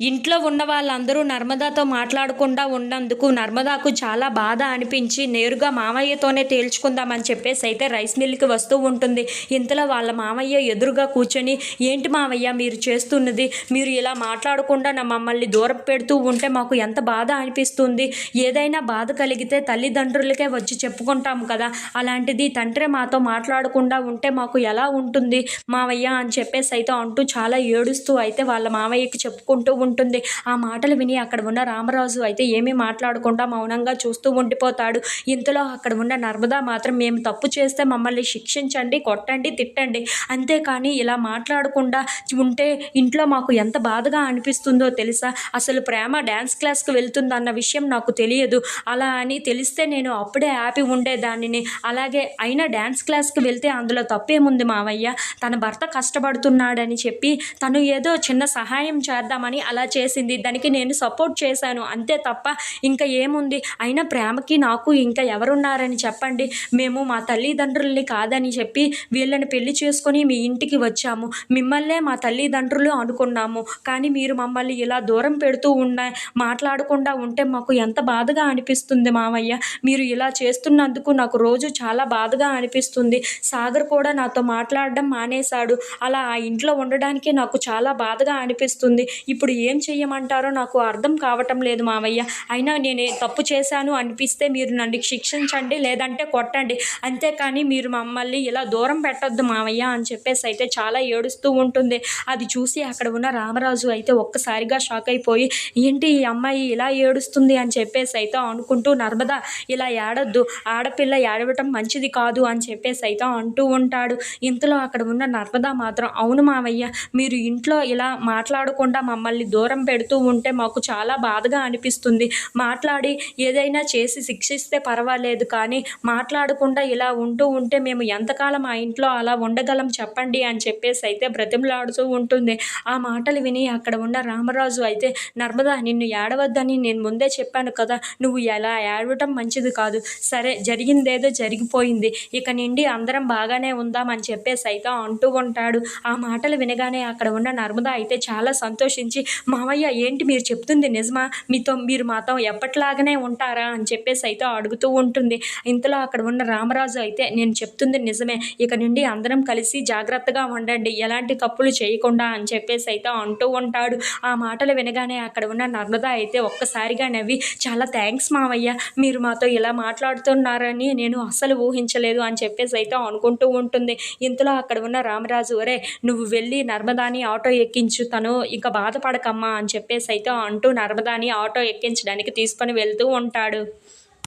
ఇంట్లో ఉన్న వాళ్ళందరూ నర్మదాతో మాట్లాడకుండా ఉన్నందుకు నర్మదాకు చాలా బాధ అనిపించి నేరుగా మామయ్యతోనే తేల్చుకుందామని చెప్పేసి అయితే రైస్ మిల్కి వస్తూ ఉంటుంది. ఇంతలో వాళ్ళ మామయ్య ఎదురుగా కూర్చొని ఏంటి మామయ్య మీరు చేస్తున్నది? మీరు ఇలా మాట్లాడకుండా నా మమ్మల్ని దూరం పెడుతూ ఉంటే మాకు ఎంత బాధ అనిపిస్తుంది. ఏదైనా బాధ కలిగితే తల్లిదండ్రులకే వచ్చి చెప్పుకుంటాము కదా. అలాంటిది తండ్రి మాతో మాట్లాడకుండా ఉంటే మాకు ఎలా ఉంటుంది? మావయ్య అని చెప్పేసి అయితే అంటూ చాలా ఏడుస్తూ అయితే వాళ్ళ మామయ్యకి చెప్పుకుంటూ ఉంటుంది. ఆ మాటలు విని అక్కడ ఉన్న రామరాజు అయితే ఏమీ మాట్లాడకుండా మౌనంగా చూస్తూ ఉండిపోతాడు. ఇంతలో అక్కడ ఉన్న నర్మదా మాత్రం మేము తప్పు చేస్తే మమ్మల్ని శిక్షించండి కొట్టండి తిట్టండి. అంతేకాని ఇలా మాట్లాడకుండా ఉంటే ఇంట్లో మాకు ఎంత బాధగా అనిపిస్తుందో తెలుసా? అసలు ప్రేమ డ్యాన్స్ క్లాస్కి వెళ్తుందన్న విషయం నాకు తెలియదు. అలా అని తెలిస్తే నేను అప్పుడే ఆపి ఉండేదానిని అలాగే అయినా డ్యాన్స్ క్లాస్కి వెళ్తే అందులో తప్పేముంది మావయ్య? తన భర్త కష్టపడుతున్నాడని చెప్పి తను ఏదో చిన్న సహాయం చేద్దామని అలా అలా చేసింది. దానికి నేను సపోర్ట్ చేశాను. అంతే తప్ప ఇంకా ఏముంది? అయినా ప్రేమకి నాకు ఇంకా ఎవరున్నారని చెప్పండి. మేము మా తల్లిదండ్రుల్ని కాదని చెప్పి వీళ్ళని పెళ్ళి చేసుకొని మీ ఇంటికి వచ్చాము. మిమ్మల్నే మా తల్లిదండ్రులు అనుకున్నాము. కానీ మీరు మమ్మల్ని ఇలా దూరం పెడుతూ ఉన్న మాట్లాడకుండా ఉంటే మాకు ఎంత బాధగా అనిపిస్తుంది మామయ్య మీరు ఇలా చేస్తున్నందుకు నాకు రోజు చాలా బాధగా అనిపిస్తుంది. సాగర్ కూడా నాతో మాట్లాడడం మానేశాడు. అలా ఆ ఇంట్లో ఉండడానికి నాకు చాలా బాధగా అనిపిస్తుంది. ఇప్పుడు ఏం చెయ్యమంటారో నాకు అర్థం కావటం లేదు మావయ్య. అయినా నేను తప్పు చేశాను అనిపిస్తే మీరు నన్ను శిక్షించండి లేదంటే కొట్టండి. అంతేకాని మీరు మమ్మల్ని ఇలా దూరం పెట్టొద్దు మావయ్య అని చెప్పేసి అయితే చాలా ఏడుస్తూ ఉంటుంది. అది చూసి అక్కడ ఉన్న రామరాజు అయితే ఒక్కసారిగా షాక్ అయిపోయి ఏంటి ఈ అమ్మాయి ఇలా ఏడుస్తుంది? అని చెప్పేసి అయితే అనుకుంటూ నర్మదా ఇలా ఏడొద్దు. ఆడపిల్ల ఏడవటం మంచిది కాదు అని చెప్పేసి అయితే అంటూ ఉంటాడు. ఇంతలో అక్కడ ఉన్న నర్మదా మాత్రం అవును మావయ్య మీరు ఇంట్లో ఇలా మాట్లాడకుండా మమ్మల్ని దూరం పెడుతూ ఉంటే మాకు చాలా బాధగా అనిపిస్తుంది. మాట్లాడి ఏదైనా చేసి శిక్షిస్తే పర్వాలేదు కానీ మాట్లాడకుండా ఇలా ఉంటూ ఉంటే మేము ఎంతకాలం ఆ ఇంట్లో అలా ఉండగలం చెప్పండి అని చెప్పేసి అయితే బ్రతిమలాడుతూ ఉంటుంది. ఆ మాటలు విని అక్కడ ఉన్న రామరాజు అయితే నర్మదా నిన్ను ఏడవద్దని నేను ముందే చెప్పాను కదా నువ్వు ఎలా ఏడవటం మంచిది కాదు. సరే జరిగిందేదో జరిగిపోయింది. ఇక నుండి అందరం బాగానే ఉందామని చెప్పేసి అయితే అంటూ ఉంటాడు. ఆ మాటలు వినగానే అక్కడ ఉన్న నర్మద అయితే చాలా సంతోషించి మామయ్య ఏంటి మీరు చెప్తుంది నిజమా? మీతో మీరు మాతో ఎప్పట్లాగానే ఉంటారా? అని చెప్పేసి అయితే అడుగుతూ ఉంటుంది. ఇంతలో అక్కడ ఉన్న రామరాజు అయితే నేను చెప్తుంది నిజమే. ఇక నుండి అందరం కలిసి జాగ్రత్తగా ఉండండి. ఎలాంటి తప్పులు చేయకుండా అని చెప్పేసి అయితే అంటూ ఉంటాడు. ఆ మాటలు వినగానే అక్కడ ఉన్న నర్మద అయితే ఒక్కసారిగా నవ్వి చాలా థ్యాంక్స్ మావయ్య. మీరు మాతో ఇలా మాట్లాడుతున్నారని నేను అస్సలు ఊహించలేదు అని చెప్పేసి అయితే అనుకుంటూ ఉంటుంది. ఇంతలో అక్కడ ఉన్న రామరాజు ఒరే నువ్వు వెళ్ళి నర్మదాని ఆటో ఎక్కించు. తను ఇంకా బాధపడక అని చెప్పేసి అయితే అంటూ నర్మదాని ఆటో ఎక్కించడానికి తీసుకొని వెళ్తూ ఉంటాడు.